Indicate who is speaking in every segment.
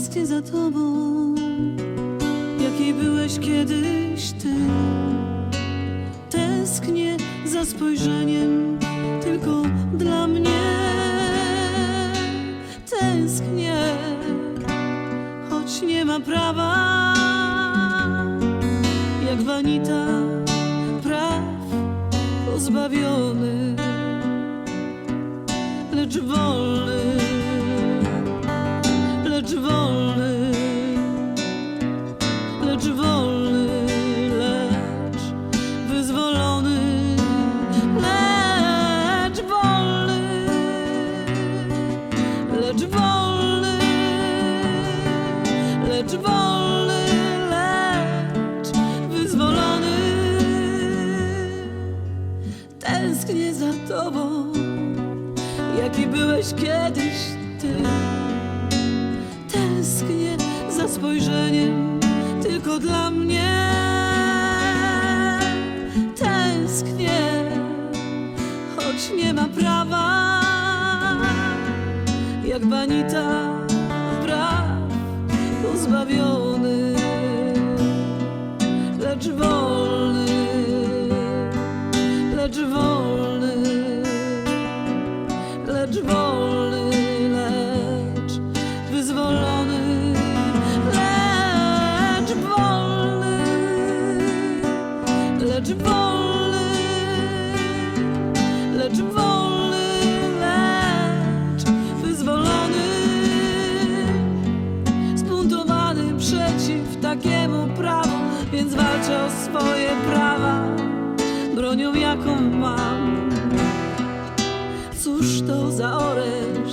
Speaker 1: za tobą, jaki byłeś kiedyś ty. Tęsknię za spojrzeniem tylko dla mnie. Tęsknię, choć nie ma prawa, jak wanita lecz wolny, lecz wyzwolony. Tęsknię za tobą, jaki byłeś kiedyś ty. Tęsknię za spojrzeniem tylko dla mnie. Tęsknię, choć nie ma prawa, jak banita pozbawiony, lecz wolny, więc walczę o swoje prawa, bronią jaką mam. Cóż to za oręż?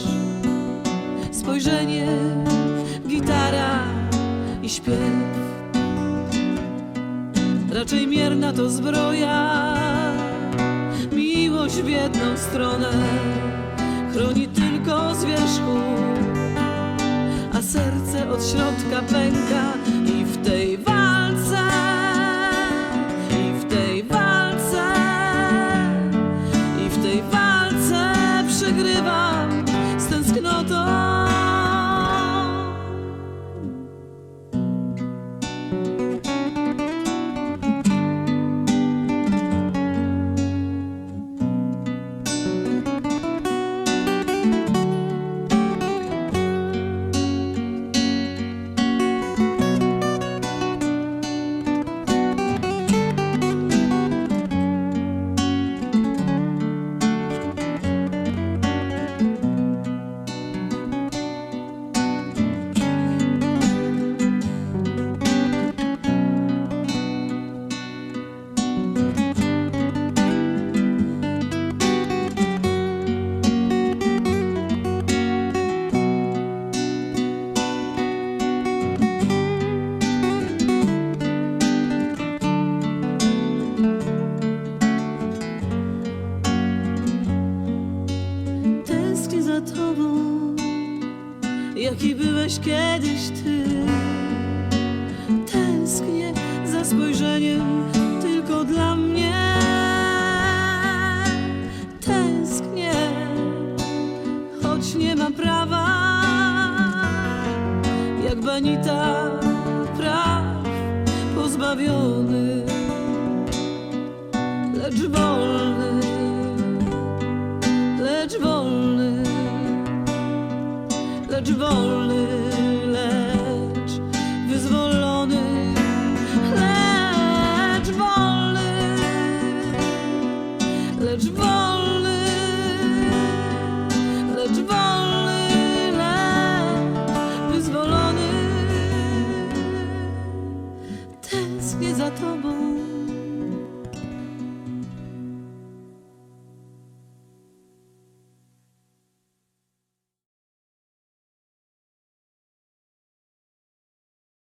Speaker 1: Spojrzenie, gitara i śpiew. Raczej mierna to zbroja, miłość w jedną stronę chroni tylko z wierzchu, a serce od środka pęka jaki byłeś kiedyś ty. Tęsknię za spojrzeniem tylko dla mnie. Tęsknię, choć nie ma prawa, jak banita praw pozbawiony, lecz wolny lecz wolny,